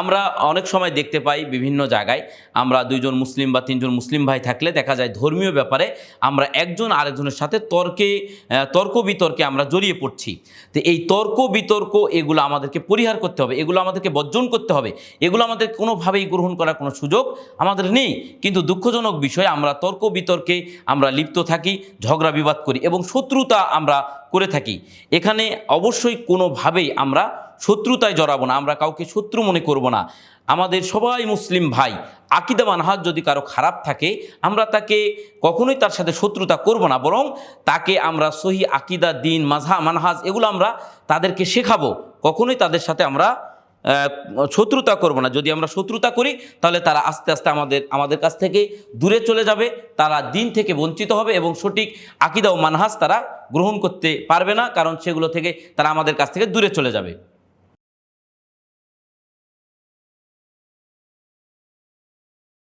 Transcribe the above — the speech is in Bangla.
আমরা অনেক সময় দেখতে পাই বিভিন্ন জায়গায় আমরা দুইজন মুসলিম বা তিনজন মুসলিম ভাই থাকলে দেখা যায় ধর্মীয় ব্যাপারে আমরা একজন আরেকজনের সাথে তর্কে তর্ক বিতর্কে আমরা জড়িয়ে পড়ছি। তো এই তর্ক বিতর্ক এগুলো আমাদেরকে পরিহার করতে হবে, এগুলো আমাদেরকে বর্জন করতে হবে, এগুলো আমাদের কোনোভাবেই গ্রহণ করার কোনো সুযোগ আমাদের নেই। কিন্তু দুঃখজনক বিষয়, আমরা তর্ক বিতর্কে আমরা লিপ্ত থাকি, ঝগড়া বিবাদ করি এবং শত্রুতা আমরা করে থাকি। এখানে অবশ্যই কোনোভাবেই আমরা শত্রুতায় জড়াবো না, আমরা কাউকে শত্রু মনে করব না। আমাদের সবাই মুসলিম ভাই, আকিদা মানহাজ যদি কারও খারাপ থাকে, আমরা তাকে কখনোই তার সাথে শত্রুতা করব না, বরং তাকে আমরা সহি আকিদা, দিন মাঝহা মানহাজ এগুলো আমরা তাদেরকে শেখাবো। কখনোই তাদের সাথে আমরা শত্রুতা করব না। যদি আমরা শত্রুতা করি, তাহলে তারা আস্তে আস্তে আমাদের আমাদের কাছ থেকে দূরে চলে যাবে, তারা দিন থেকে বঞ্চিত হবে এবং সঠিক আকিদা ও মানহাজ তারা গ্রহণ করতে পারবে না কারণ সেগুলো থেকে তারা আমাদের কাছ থেকে দূরে চলে যাবে।